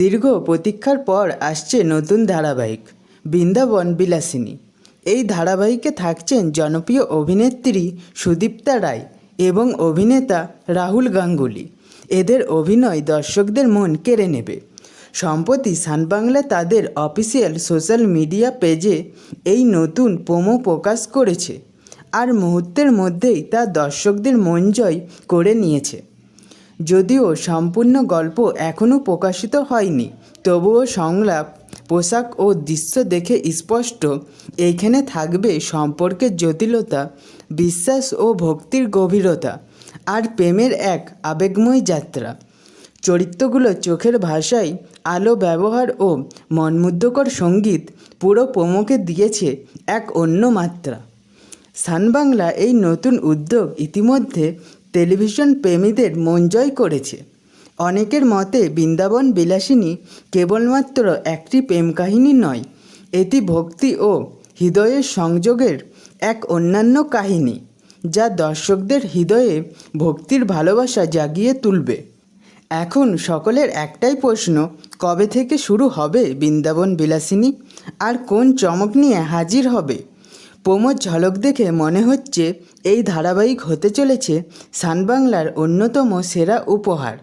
দীর্ঘ প্রতীক্ষার পর আসছে নতুন ধারাবাহিক, বৃন্দাবন বিলাসিনী। এই ধারাবাহিকে থাকছেন জনপ্রিয় অভিনেত্রী সুদীপ্তা রায় এবং অভিনেতা রাহুল গাঙ্গুলি। এদের অভিনয় দর্শকদের মন কেড়ে নেবে। সম্প্রতি সান বাংলা তাদের অফিসিয়াল সোশ্যাল মিডিয়া পেজে এই নতুন প্রোমো প্রকাশ করেছে। আর মুহূর্তের মধ্যেই তা দর্শকদের মন জয় করে নিয়েছে। যদিও সম্পূর্ণ গল্প এখনও প্রকাশিত হয়নি, তবুও সংলাপ, পোশাক ও দৃশ্য দেখে স্পষ্ট, এইখানে থাকবে সম্পর্কের জটিলতা, বিশ্বাস ও ভক্তির গভীরতা আর প্রেমের এক আবেগময় যাত্রা। চরিত্রগুলো চোখের ভাষায় আলো ব্যবহার ও মনমুগ্ধকর সংগীত পুরো প্রমোকে দিয়েছে এক অন্য মাত্রা। সানবাংলা এই নতুন উদ্যোগ ইতিমধ্যে টেলিভিশন প্রেমীদের মন জয় করেছে। অনেকের মতে বৃন্দাবন বিলাসিনী কেবলমাত্র একটি প্রেম কাহিনী নয়, এটি ভক্তি ও হৃদয়ের সংযোগের এক অন্যান্য কাহিনী, যা দর্শকদের হৃদয়ে ভক্তির ভালোবাসা জাগিয়ে তুলবে। এখন সকলের একটাই প্রশ্ন, কবে থেকে শুরু হবে বৃন্দাবন বিলাসিনী? আর কোন চমক নিয়ে হাজির হবে? প্রমোদ ঝলক দেখে মনে হচ্ছে এই ধারাবাহিক হতে চলেছে সানবাংলার অন্যতম সেরা উপহার।